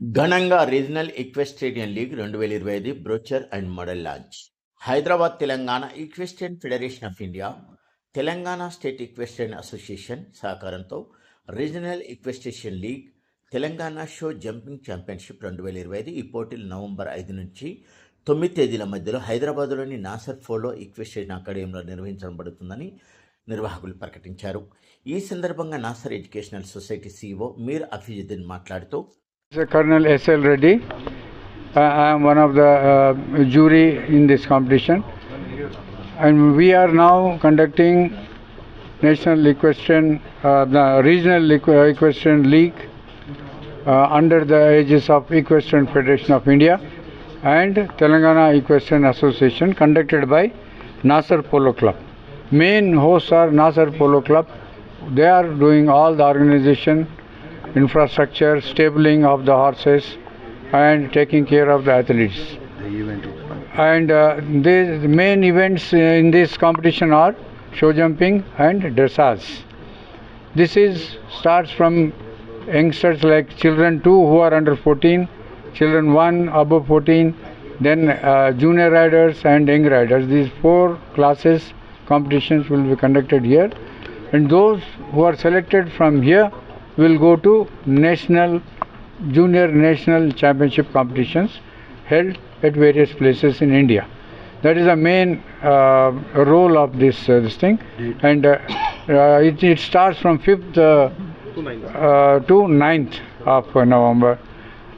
ఘనంగా regional ఈక్వెస్ట్రేనియన్ league రెండు వేల ఇరవై ఐదు brochure and model launch. Hyderabad Telangana equestrian federation of India Telangana state equestrian association సహకారంతో regional equestrian league Telangana show jumping championship రెండు వేల ఇరవై ఐదు ఈ పోటీలు నవంబర్ ఐదు నుంచి తొమ్మిది తేదీల మధ్యలో హైదరాబాద్లోని నాసర్ ఫోలో ఈక్వెస్టేషన్ అకాడమీలో నిర్వహించబడుతుందని నిర్వాహకులు ప్రకటించారు. ఈ సందర్భంగా Nasar educational society CEO Mir Afeezuddin మాట్లాడుతూ Colonel S.L. Reddy. I I am one of the uh, jury in this competition. And we are now conducting National Equestrian, uh, the Regional Equestrian League uh, under the aegis of Equestrian Federation of India and Telangana Equestrian Association conducted by Nasser Polo Club. Main hosts are Nasser Polo Club. They are doing all the organization infrastructure, stabling of the horses, and taking care of the athletes. And uh, the the main events in this competition are show jumping and dressage. This is starts from youngsters like children two who are under 14, children one above 14, then uh, junior riders and young riders. These four classes competitions will be conducted here, and those who are selected from here will go to national, junior national championship competitions held at various places in India. That is the main uh, role of this uh, this thing, and uh, uh, it, it starts from fifth uh, uh, to 9th of uh, November,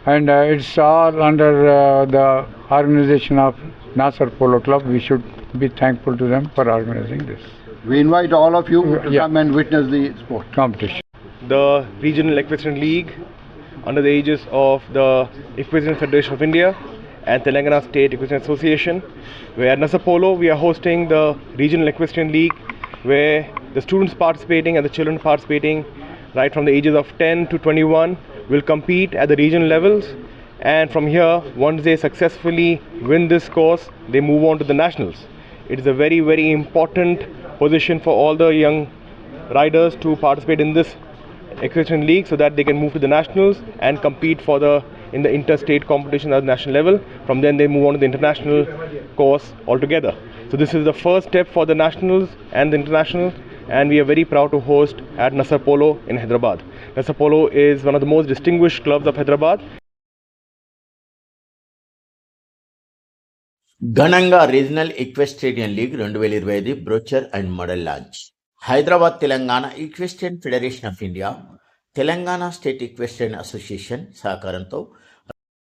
and uh, it's all under uh, the organization of Nasser Polo Club. We should be thankful to them for organizing this We invite all of you to Yeah. come and witness the sport. competition. The Regional Equestrian League under the aegis of the Equestrian Federation of India and Telangana State Equestrian Association. Where at Nasa Polo we are hosting the Regional Equestrian League where the students participating and the children participating right from the ages of 10 to 21 will compete at the regional levels and from here once they successfully win this course they move on to the nationals. It is a very very important position for all the young riders to participate in this equestrian league so that they can move to the nationals and compete for the in the interstate competition at the national level from then they move on to the international course altogether so this is the first step for the nationals and the international and we are very proud to host at Nasser Polo in Hyderabad. Nasser Polo is one of the most distinguished clubs of Hyderabad ఘనంగా regional ఈక్వెస్ట్రేనియన్ league రెండు వేల ఇరవై ఐదు brochure and model launch Hyderabad Telangana equestrian federation of India Telangana state equestrian association సహకారంతో